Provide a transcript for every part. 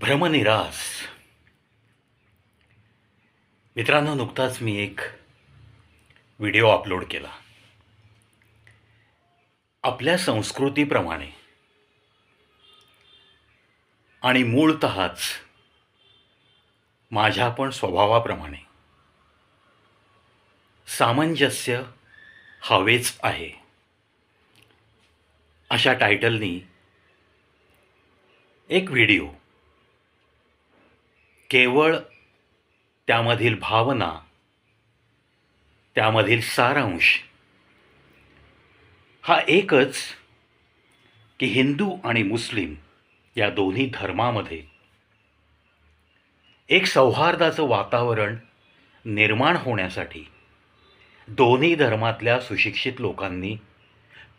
भ्रमनिरास. मित्रांनो नुकताच मी एक व्हिडिओ अपलोड केला. आपल्या संस्कृतीप्रमाणे. आणि मूळतःच माझ्या पण स्वभावाप्रमाणे. सामंजस्य हवेच आहे. अशा टायटलनी एक व्हिडिओ केवळ त्यामधील भावना त्यामधील सारांश हा एकच की हिंदू आणि मुस्लिम या दोन्ही धर्मामध्ये एक सौहार्दाचं वातावरण निर्माण होण्यासाठी दोन्ही धर्मातल्या सुशिक्षित लोकांनी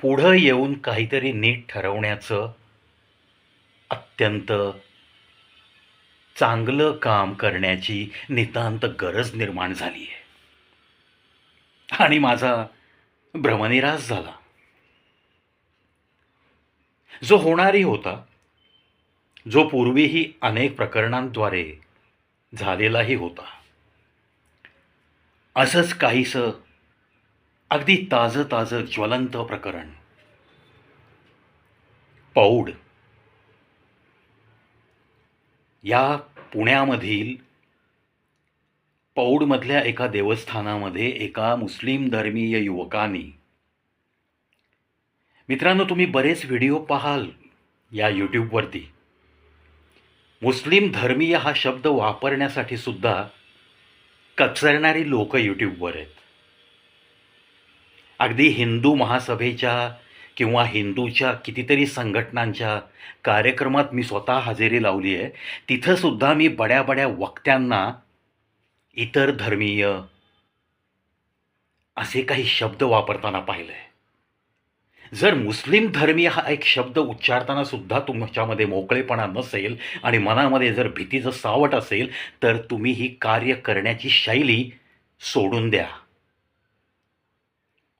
पुढं येऊन काहीतरी नीट ठरवण्याचं अत्यंत चांगलं काम करण्याची नितांत गरज निर्माण झाली आहे. आणि माझा भ्रमनिरास झाला. जो होणारी होता जो पूर्वीही अनेक प्रकरणांद्वारे झालेलाही होता असंच काहीसं अगदी ताजं ताजं ज्वलंत प्रकरण. पौड. या पुण्यामधील पौडमधल्या एका देवस्थानामध्ये एका मुस्लिम धर्मीय युवकाने मित्रांनो तुम्ही बरेच व्हिडिओ पाहाल या यूट्यूबवरती. मुस्लिम धर्मीय हा शब्द वापरण्यासाठी सुद्धा कचरणारी लोक यूट्यूबवर आहेत. अगदी हिंदू महासभेच्या किंवा हिंदूच्या कितीतरी संघटनांच्या कार्यक्रमात मी स्वतः हजेरी लावली आहे तिथंसुद्धा मी बड्या बड्या वक्त्यांना इतर धर्मीय असे काही शब्द वापरताना पाहिलं आहे जर मुस्लिम धर्मीय हा एक शब्द उच्चारताना सुद्धा तुमच्यामध्ये मोकळेपणा नसेल आणि मनामध्ये जर भीतीचं सावट असेल तर तुम्ही ही कार्य करण्याची शैली सोडून द्या.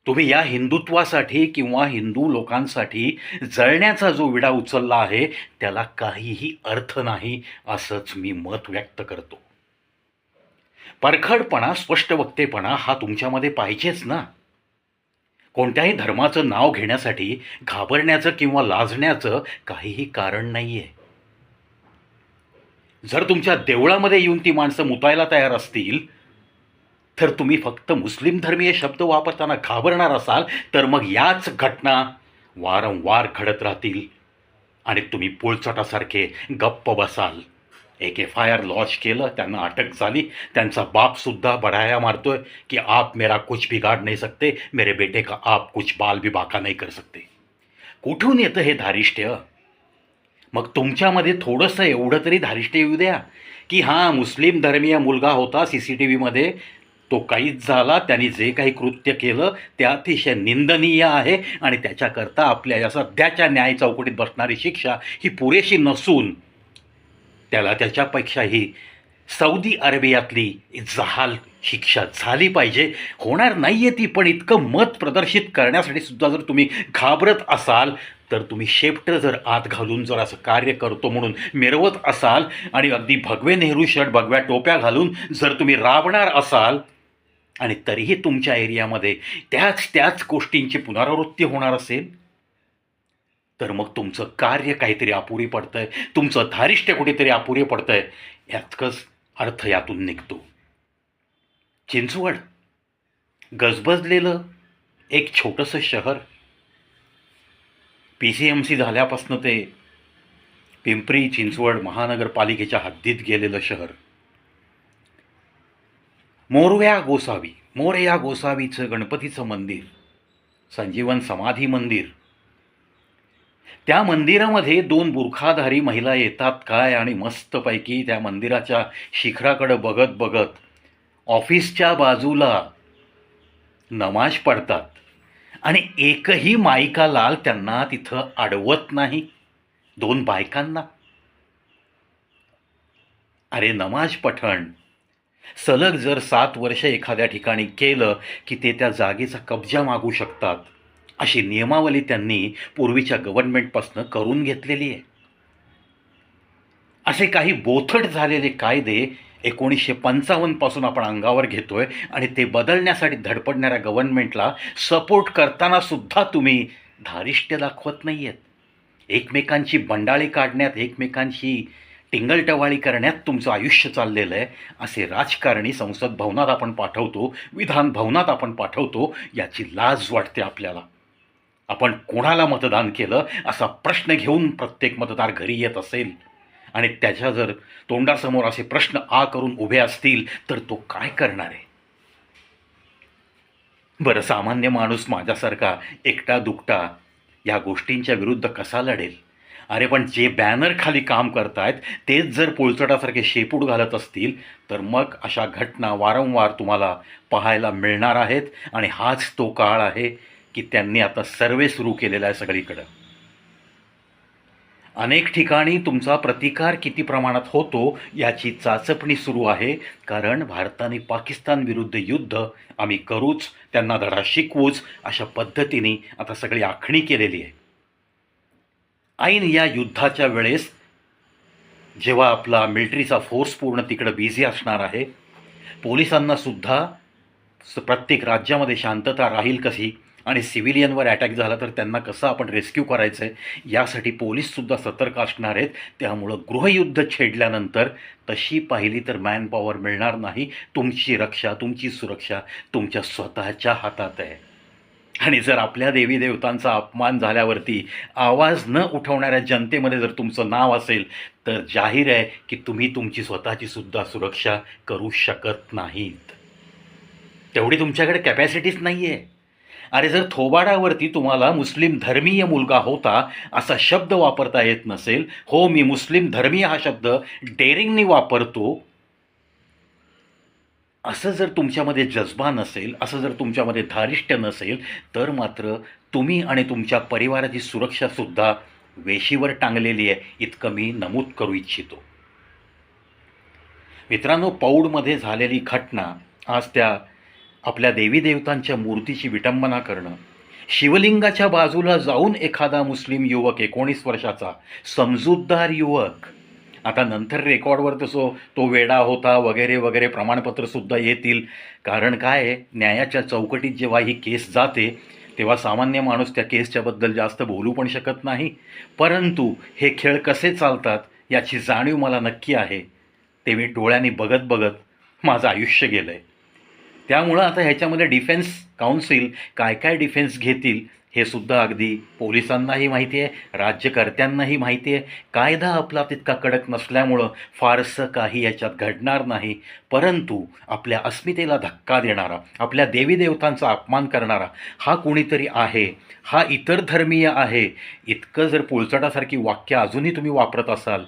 तुम्ही या हिंदुत्वासाठी किंवा हिंदू लोकांसाठी जळण्याचा जो विडा उचलला आहे त्याला काहीही अर्थ नाही असंच मी मत व्यक्त करतो. परखडपणा स्पष्ट वक्तेपणा हा तुमच्यामध्ये पाहिजेच ना. कोणत्याही धर्माचं नाव घेण्यासाठी घाबरण्याचं किंवा लाजण्याचं काहीही कारण नाही आहे जर तुमच्या देवळामध्ये येऊन ती माणसं मुतायला तयार असतील तर तुम्ही फक्त मुस्लिम धर्मीय शब्द वापरताना घाबरणार असाल तर मग याच घटना वारंवार घडत राहतील. आणि तुम्ही पोळचटासारखे गप्प बसाल. एक एफ आय आर लॉन्च केलं त्यांना अटक झाली. त्यांचा बापसुद्धा बढाया मारतोय की आप मेरा कुछ बिगाड नाही सकते मेरे बेटे का आप कुछ बाल भी बाका नाही कर सकते. कुठून येतं हे धारिष्ट्य? मग तुमच्यामध्ये थोडंसं एवढं तरी धारिष्ट्य येऊ द्या की हां मुस्लिम धर्मीय मुलगा होता सी सी टी व्हीमध्ये तो काहीच झाला त्यांनी जे काही कृत्य केलं ते अतिशय निंदनीय आहे आणि त्याच्याकरता आपल्या या सध्याच्या न्याय चौकटीत बसणारी शिक्षा ही पुरेशी नसून त्याला त्याच्यापेक्षाही सौदी अरेबियातली जहाल शिक्षा झाली पाहिजे. होणार नाही आहे ती पण इतकं मत प्रदर्शित करण्यासाठी सुद्धा जर तुम्ही घाबरत असाल तर तुम्ही शेपटं जर आत घालून जर असं कार्य करतो म्हणून मिरवत असाल आणि अगदी भगवे नेहरू शर्ट भगव्या टोप्या घालून जर तुम्ही राबणार असाल आणि तरीही तुमच्या एरियामध्ये त्याच त्याच गोष्टींची पुनरावृत्ती होणार असेल तर मग तुमचं कार्य काहीतरी अपुरी पडतं आहे तुमचं धारिष्ट्य कुठेतरी अपुरे आहे याचकच अर्थ यातून निघतो. चिंचवड गजबजलेलं एक छोटंसं शहर. पी सी एम सी झाल्यापासनं ते पिंपरी चिंचवड महानगरपालिकेच्या हद्दीत गेलेलं शहर. मोरव्या गोसावी मोरया गोसावीचं गणपतीचं मंदिर संजीवन समाधी मंदिर. त्या मंदिरामध्ये दोन बुरखाधारी महिला येतात काय आणि मस्तपैकी त्या मंदिराच्या शिखराकडं बघत बघत ऑफिसच्या बाजूला नमाज पडतात आणि एकही मायिका लाल त्यांना तिथं अडवत नाही दोन बायकांना. अरे नमाज पठण सलग जर सात वर्ष एखाद्या ठिकाणी केलं की ते त्या जागेचा कब्जा मागू शकतात. अशी नियमावली त्यांनी पूर्वीच्या गव्हर्नमेंटपासनं करून घेतलेली आहे. असे काही बोथट झालेले कायदे एकोणीसशे पंचावन्नपासून आपण अंगावर घेतोय आणि ते बदलण्यासाठी धडपडणाऱ्या गव्हर्नमेंटला सपोर्ट करताना सुद्धा तुम्ही धारिष्ट्य दाखवत नाही आहेत एकमेकांची बंडाळी काढण्यात एकमेकांशी टिंगलटवाळी करण्यात तुमचं आयुष्य चाललेलं आहे. असे राजकारणी संसद भवनात आपण पाठवतो विधान भवनात आपण पाठवतो याची लाज वाटते आपल्याला. आपण कोणाला मतदान केलं असा प्रश्न घेऊन प्रत्येक मतदार घरी येत असेल. आणि त्याच्या जर तोंडासमोर असे प्रश्न आ करून उभे असतील तर तो काय करणार आहे? बरं सामान्य माणूस माझ्यासारखा एकटा दुकटा या गोष्टींच्या विरुद्ध कसा लढेल? अरे पण जे बॅनर खाली काम करतायत तेच जर पोलचटासारखे शेपूट घालत असतील तर मग अशा घटना वारंवार तुम्हाला पाहायला मिळणार आहेत आणि हाच तो काळ आहे की त्यांनी आता सर्वे सुरू केलेला आहे सगळीकडं. अनेक ठिकाणी तुमचा प्रतिकार किती प्रमाणात होतो याची चाचपणी सुरू आहे कारण भारताने पाकिस्तान विरुद्ध युद्ध आम्ही करूच त्यांना धडा शिकवूच अशा पद्धतीने आता सगळी आखणी केलेली आहे. ऐन या युद्धाच्या वेळेस जेव्हा आपला मिलिटरीचा फोर्स पूर्ण तिकडं बिझी असणार आहे पोलिसांना सुद्धा स- प्रत्येक राज्यामध्ये शांतता राहील कशी आणि सिव्हिलियनवर अटॅक झाला तर त्यांना कसं आपण रेस्क्यू करायचं आहे यासाठी पोलीससुद्धा सतर्क असणार आहेत. त्यामुळं गृहयुद्ध छेडल्यानंतर तशी पाहिली तर मॅन पॉवर मिळणार नाही. तुमची रक्षा तुमची सुरक्षा तुमच्या स्वतःच्या हातात आहे. आणि जर आपल्या देवी देवतांचा अपमान झाल्यावरती आवाज न उठवणाऱ्या जनतेमध्ये जर तुमचं नाव असेल तर जाहीर आहे की तुम्ही तुमची स्वतःची सुद्धा सुरक्षा करू शकत नाहीत. तेवढी तुमच्याकडे कॅपॅसिटीच नाही आहे अरे जर थोबाडावरती तुम्हाला मुस्लिम धर्मीय मुलगा होता असा शब्द वापरता येत नसेल हो मी मुस्लिम धर्मीय हा शब्द डेअरिंगनी वापरतो असं जर तुमच्यामध्ये जज्बा नसेल असं जर तुमच्यामध्ये धारिष्ट्य नसेल तर मात्र तुम्ही आणि तुमच्या परिवाराची सुरक्षासुद्धा वेशीवर टांगलेली आहे इतकं मी नमूद करू इच्छितो. मित्रांनो पौडमध्ये झालेली घटना आज त्या आपल्या देवी देवतांच्या मूर्तीची विटंबना करणं शिवलिंगाच्या बाजूला जाऊन एखादा मुस्लिम युवक एकोणीस वर्षाचा समजूतदार युवक आता नंतर रेकॉर्डवर तसो तो वेडा होता वगैरे वगैरे प्रमाणपत्रसुद्धा येतील. कारण काय न्यायाच्या चौकटीत जेव्हा ही केस जाते तेव्हा सामान्य माणूस त्या केसच्याबद्दल जास्त बोलू पण शकत नाही. परंतु हे खेळ कसे चालतात याची जाणीव मला नक्की आहे. ते मी डोळ्यांनी बघत बघत माझं आयुष्य गेलं आहे त्यामुळं आता ह्याच्यामध्ये डिफेन्स काउन्सिल काय काय डिफेन्स घेतील हे सुद्धा अगदी पोलिसांनाही माहिती आहे राज्यकर्त्यांनाही माहिती आहे. कायदा आपला तितका कडक नसल्यामुळं फारसं काही याच्यात घडणार नाही. परंतु आपल्या अस्मितेला धक्का देणारा आपल्या देवी देवतांचा अपमान करणारा हा कोणीतरी आहे हा इतर धर्मीय आहे. इतकं जर पोलचटासारखी वाक्य अजूनही तुम्ही वापरत असाल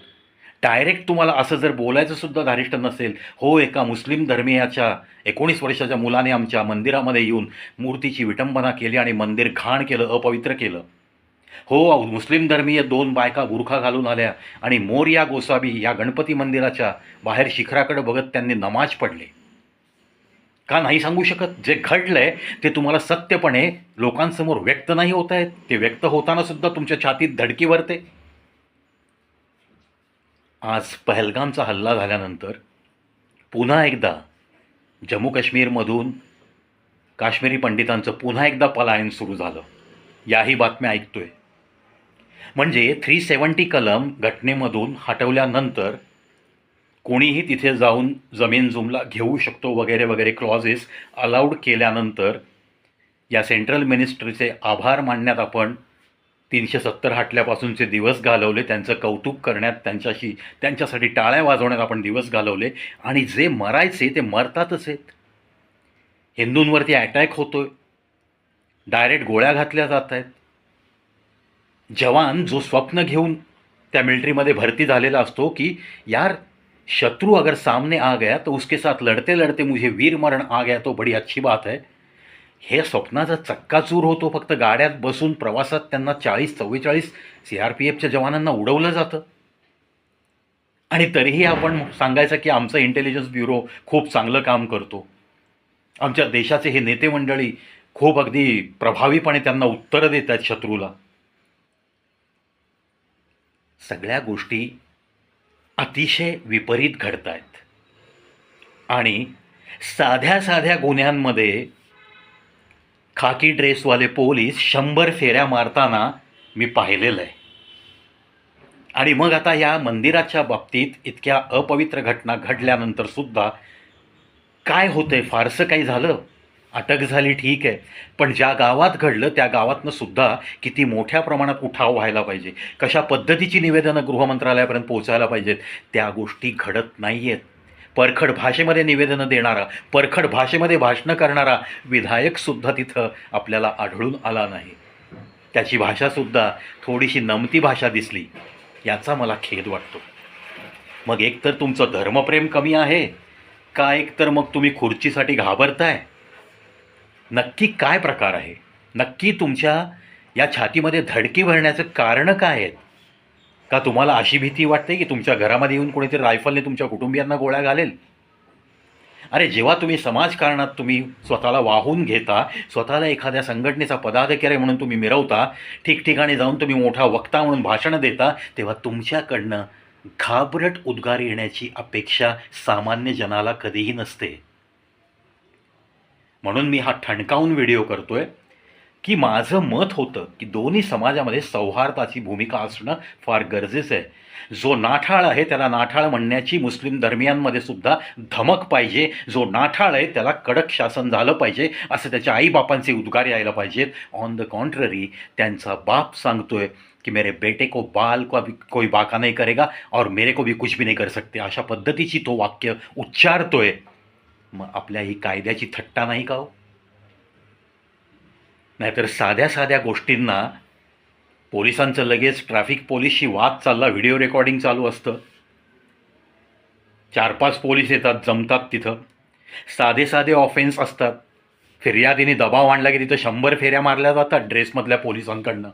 डायरेक्ट तुम्हाला असं जर बोलायचं सुद्धा धारिष्ट नसेल हो एका मुस्लिम धर्मीयाच्या एकोणीस वर्षाच्या मुलाने आमच्या मंदिरामध्ये येऊन मूर्तीची विटंबना केली आणि मंदिर घाण केलं अपवित्र केलं. हो मुस्लिम धर्मीय दोन बायका बुरखा घालून आल्या आणि मोर्या गोसाबी या गणपती मंदिराच्या बाहेर शिखराकडे बघत त्यांनी नमाज पडले का नाही सांगू शकत? जे घडलंय ते तुम्हाला सत्यपणे लोकांसमोर व्यक्त नाही होत आहेत ते व्यक्त होताना सुद्धा तुमच्या छातीत धडकी भरते आज पहलगामचा हल्ला झाल्यानंतर पुन्हा एकदा जम्मू काश्मीरमधून काश्मीरी पंडितांचं पुन्हा एकदा पलायन सुरू झालं. याही बातम्या ऐकतोय. म्हणजे थ्री सेवन्टी कलम घटनेमधून हटवल्यानंतर कोणीही तिथे जाऊन जमीन जुमला घेऊ शकतो वगैरे वगैरे क्लॉजेस अलाउड केल्यानंतर या सेंट्रल मिनिस्ट्रीचे आभार मानण्यात आपण तीनशे सत्तर हाटल्यापासूनचे दिवस घालवले. त्यांचं कौतुक करण्यात त्यांच्याशी त्यांच्यासाठी टाळ्या वाजवण्यात आपण दिवस घालवले. आणि जे मरायचे ते मरतातच आहेत. हिंदूंवरती अटॅक होतोय. डायरेक्ट गोळ्या घातल्या जात आहेत. जवान जो स्वप्न घेऊन त्या मिलिटरीमध्ये भरती झालेला असतो की यार शत्रु अगर सामने आ गया तो उसके साथ लढते लढते मुझे वीर मरण आ गया तो बडी अच्छी बात है. हे स्वप्नाचा चक्काचूर होतो. फक्त गाड्यात बसून प्रवासात त्यांना चाळीस चव्वेचाळीस सी आर पी एफच्या जवानांना उडवलं जातं. आणि तरीही आपण सांगायचं की आमचं इंटेलिजन्स ब्युरो खूप चांगलं काम करतो. आमच्या देशाचे हे नेते मंडळी खूप अगदी प्रभावीपणे त्यांना उत्तरं देत आहेत शत्रूला. सगळ्या गोष्टी अतिशय विपरीत घडत आहेत आणि साध्या साध्या गुन्ह्यांमध्ये खाकी ड्रेसवाले पोलीस शंभर फेऱ्या मारताना मी पाहिलेलं आहे. आणि मग आता या मंदिराच्या बाबतीत इतक्या अपवित्र घटना घडल्यानंतर सुद्धा काय होतंय? फारसं काही झालं? अटक झाली ठीक आहे. पण ज्या गावात घडलं त्या गावातनं सुद्धा किती मोठ्या प्रमाणात उठाव व्हायला पाहिजे? कशा पद्धतीची निवेदनं गृहमंत्रालयापर्यंत पोहोचायला पाहिजेत? त्या गोष्टी घडत नाही आहेत परखड भाषेमध्ये निवेदनं देणारा परखड भाषेमध्ये भाषणं करणारा विधायकसुद्धा तिथं आपल्याला आढळून आला नाही. त्याची भाषासुद्धा थोडीशी नमती भाषा दिसली याचा मला खेद वाटतो. मग एकतर तुमचं धर्मप्रेम कमी आहे का एकतर मग तुम्ही खुर्चीसाठी घाबरताय? नक्की काय प्रकार आहे? नक्की तुमच्या या छातीमध्ये धडकी भरण्याचं कारणं काय आहेत? का तुम्हाला अशी भीती वाटते की तुमच्या घरामध्ये येऊन कोणीतरी रायफलने तुमच्या कुटुंबियांना गोळ्या घालेल? अरे जेव्हा तुम्ही समाजकारणात तुम्ही स्वतःला वाहून घेता स्वतःला एखाद्या संघटनेचा पदाधिकारी म्हणून तुम्ही मिरवता ठिकठिकाणी जाऊन तुम्ही मोठा वक्ता म्हणून भाषणं देता तेव्हा तुमच्याकडनं घाबरट उद्गार येण्याची अपेक्षा सामान्य जनाला कधीही नसते. म्हणून मी हा ठणकावून व्हिडिओ करतोय. की माझं मत होतं की दोन्ही समाजामध्ये सौहार्दाची भूमिका असणं फार गरजेचं आहे. जो नाठाळ आहे त्याला नाठाळ म्हणण्याची मुस्लिम धर्मियांमध्ये सुद्धा धमक पाहिजे. जो नाठाळ आहे त्याला कडक शासन झालं पाहिजे. असं त्याच्या आईबापांचे उद्गार यायला पाहिजेत. ऑन द कॉन्ट्ररी त्यांचा बाप सांगतोय कि मेरे बेटे को बाल को अभी कोई बाका नहीं करेगा और मेरे को भी कुछ भी नहीं कर सकते. अशा पद्धतीची तो वाक्य उच्चारतोय. मग आपल्या ही कायद्याची थट्टा नाही का हो? नाहीतर साध्या साध्या गोष्टींना पोलिसांचं लगेच ट्रॅफिक पोलिसशी वाद चालला व्हिडिओ रेकॉर्डिंग चालू असतं. चार पाच पोलीस येतात जमतात तिथं. साधे साधे ऑफेन्स असतात. फिर्यादीने दबाव आणला की तिथं शंभर फेऱ्या मारल्या जातात ड्रेसमधल्या पोलिसांकडनं.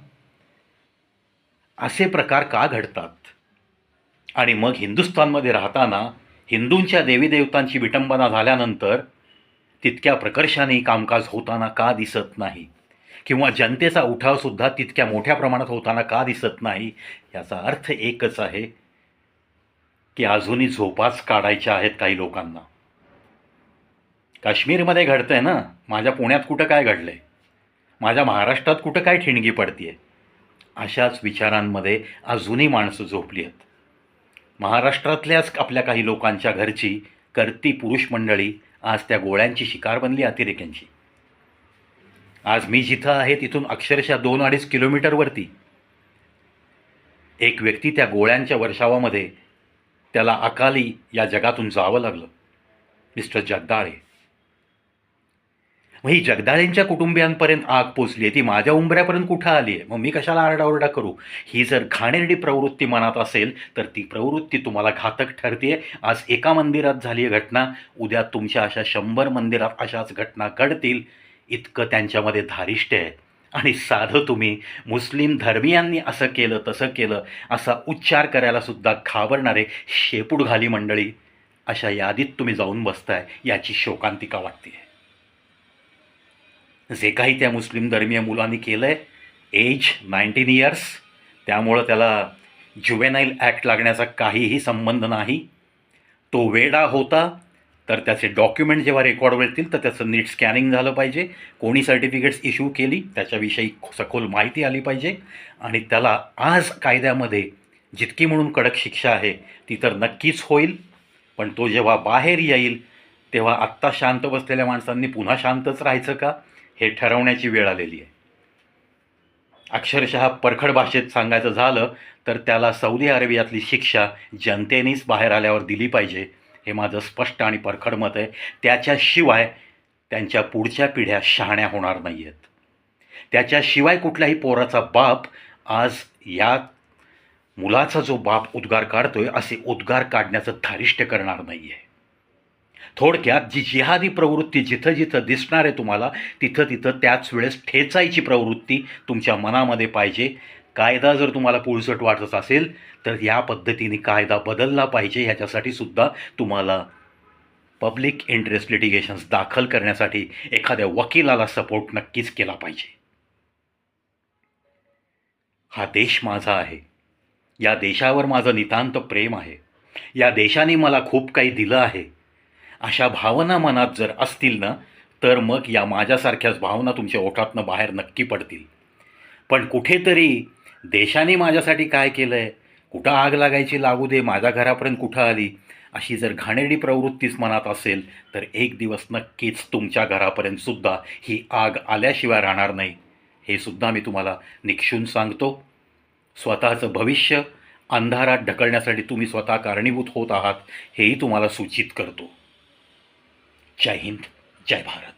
असे प्रकार का घडतात? आणि मग हिंदुस्थानमध्ये राहताना हिंदूंच्या देवीदेवतांची विटंबना झाल्यानंतर तितक्या प्रकर्षाने कामकाज होताना का दिसत नाही? किंवा जनतेचा उठावसुद्धा तितक्या मोठ्या प्रमाणात होताना का दिसत नाही याचा अर्थ एकच आहे की अजूनही झोपाच काढायच्या आहेत काही लोकांना. काश्मीरमध्ये घडतंय ना माझ्या पुण्यात कुठं काय घडलं आहे माझ्या महाराष्ट्रात कुठं काय ठिणगी पडतीये? अशाच विचारांमध्ये अजूनही माणसं झोपली आहेत. महाराष्ट्रातल्याच आपल्या काही लोकांच्या घरची करती पुरुष मंडळी आज त्या गोळ्यांची शिकार बनली अतिरेक्यांची. आज मी जिथं आहे तिथून अक्षरशः दोन अडीच किलोमीटरवरती एक व्यक्ती त्या गोळ्यांच्या वर्षावामध्ये त्याला अकाली या जगातून जावं लागलं. मिस्टर जगदाळे. मग ही जगदाळेंच्या कुटुंबियांपर्यंत आग पोचली आहे. ती माझ्या उंबऱ्यापर्यंत कुठं आली आहे? मग मी कशाला आरडाओरडा करू? ही जर घाणेरडी प्रवृत्ती मनात असेल तर ती प्रवृत्ती तुम्हाला घातक ठरते आज एका मंदिरात झाली आहे घटना. उद्या तुमच्या अशा शंभर मंदिरात अशाच घटना घडतील. इतकं त्यांच्यामध्ये धारिष्ट्य आहे. आणि साधं तुम्ही मुस्लिम धर्मियांनी असं केलं तसं केलं असा उच्चार करायलासुद्धा घाबरणारे शेपूट घाली मंडळी अशा यादीत तुम्ही जाऊन बसताय याची शोकांतिका वाटते जे काही त्या मुस्लिम धर्मीय मुलांनी केलं आहे एज नाईन्टीन इयर्स त्यामुळं त्याला जुवेनाईल ॲक्ट लागण्याचा काहीही संबंध नाही. तो वेडा होता तर त्याचे डॉक्युमेंट जेव्हा रेकॉर्ड मिळतील तर त्याचं नीट स्कॅनिंग झालं पाहिजे. कोणी सर्टिफिकेट्स इश्यू केली त्याच्याविषयी सखोल माहिती आली पाहिजे. आणि त्याला आज कायद्यामध्ये जितकी म्हणून कडक शिक्षा आहे ती तर नक्कीच होईल. पण तो जेव्हा बाहेर येईल तेव्हा आत्ता शांत बसलेल्या माणसांनी पुन्हा शांतच राहायचं का? हे ठरवण्याची वेळ आलेली आहे. अक्षरशः परखड भाषेत सांगायचं झालं तर त्याला सौदी अरेबियातली शिक्षा जनतेनेच बाहेर आल्यावर दिली पाहिजे. हे माझं स्पष्ट आणि परखड मत आहे. त्याच्याशिवाय त्यांच्या पुढच्या पिढ्या शहाण्या होणार नाही आहेत त्याच्याशिवाय कुठल्याही पोराचा बाप आज या मुलाचा जो बाप उद्गार काढतोय असे उद्गार काढण्याचं धारिष्ट्य करणार नाही आहे थोडक्यात जी जिहादी प्रवृत्ती जिथं जिथं दिसणार आहे तुम्हाला तिथं तिथं त्याच वेळेस ठेचायची प्रवृत्ती तुमच्या मनामध्ये पाहिजे. कायदा जर तुम्हाला पुळसट वाटत असेल तर या पद्धतीने कायदा बदलला पाहिजे. ह्याच्यासाठी सुद्धा तुम्हाला पब्लिक इंटरेस्ट लिटिगेशन्स दाखल करण्यासाठी एखाद्या वकिलाला सपोर्ट नक्कीच केला पाहिजे. हा देश माझा आहे. या देशावर माझं नितांत प्रेम आहे. या देशाने मला खूप काही दिलं आहे. अशा भावना मनात जर असतील ना तर मग या माझ्यासारख्याच भावना तुमच्या ओठातनं बाहेर नक्की पडतील. पण कुठेतरी देशाने माझ्यासाठी काय केलं आहे कुठं आग लागायची लागू दे माझ्या घरापर्यंत कुठं आली? अशी जर घाणेरडी प्रवृत्तीच मनात असेल तर एक दिवस नक्कीच तुमच्या घरापर्यंत सुद्धा ही आग आल्याशिवाय राहणार नाही. हे सुद्धा मी तुम्हाला निक्षून सांगतो. स्वतःचं भविष्य अंधारात ढकलण्यासाठी तुम्ही स्वतः कारणीभूत होत आहात हेही तुम्हाला सूचित करतो. जय हिंद जय भारत.